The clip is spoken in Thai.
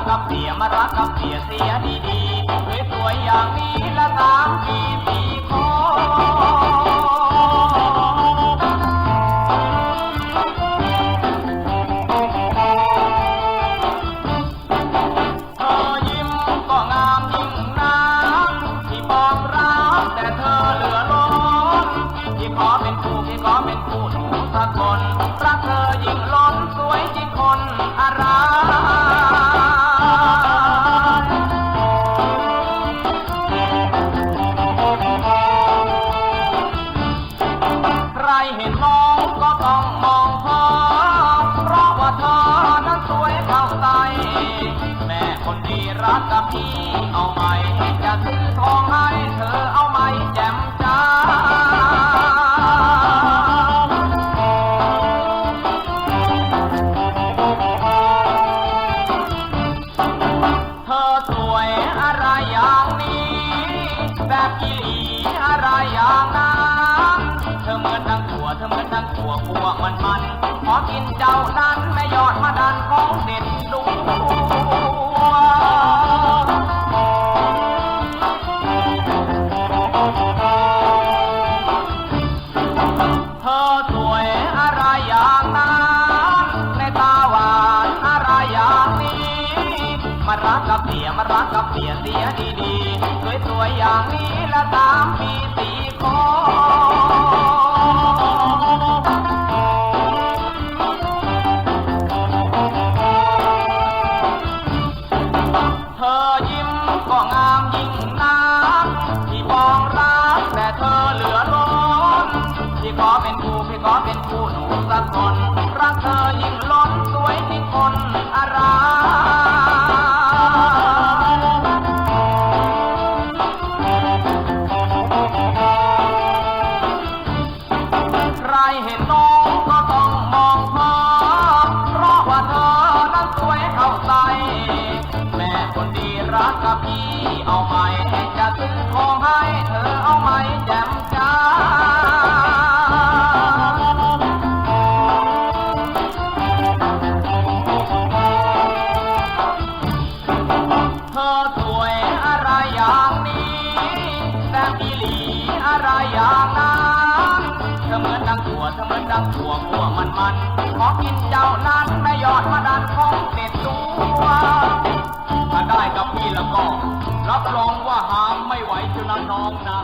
กกับเสียมารักกับเสียเสียดีๆสวยสวยๆอย่างนี้ละสามปีสี่คเธอยิ้มก็งามยิ่งนักที่บอกรักแต่เธอเหลือล้นที่ขอเป็นภูที่ขอเป็นคู่หนูสักคนรักเธอยิ่งล้นสวยยิ่งคนอะไรใค เห็นน้องก็ต้องมองเธอเพราะว่าเธอนั้นสวยเข้าใจแม่คนดีรักกับพี่เอาไหมจะซื้อทองให้เธอเอาไหมแจ่มจ้าเธอสวยอะไรอย่างนี้ แบบกี่ลีอะไรอย่างนั้น อเหมือนดังถั่วเธอเหมือนดังถั่วพวกมันมันขอกินเจ้านั้นไม่ยอดมาดันของเด็ดดูเธอสวยอะไรอย่างนั้นในตาหวานอะไรอย่างนี้มารักกับเสียมารักกับเสียเสียดีๆสวยๆอย่างนี้ละสามปีสีคอ ก็งามยิ่งนักที่ปองรักแต่เธอเหลือล้นพี่ขอเป็นคู่พี่ขอเป็นคู่หนูสักคนรักเธอยิ่งล้นสวยยิ่คนอะไร พี่เอาไหมจะซื้อของให้เธอเอาไหมแจ่มจ้าเธอสวยอะไรอย่างนี้ แต่อีหลีอะไรอย่างนั้นเธอเหมือนดังถั่วเธอเหมือนดังถั่วพวมันมันขอกินเจ้านั้นไม่ยอดมาดันของเด็ดตัวถ้าได้กับพี่ แล้วก็ รับรองว่าหามไม่ไหวเชียวนะน้องนะ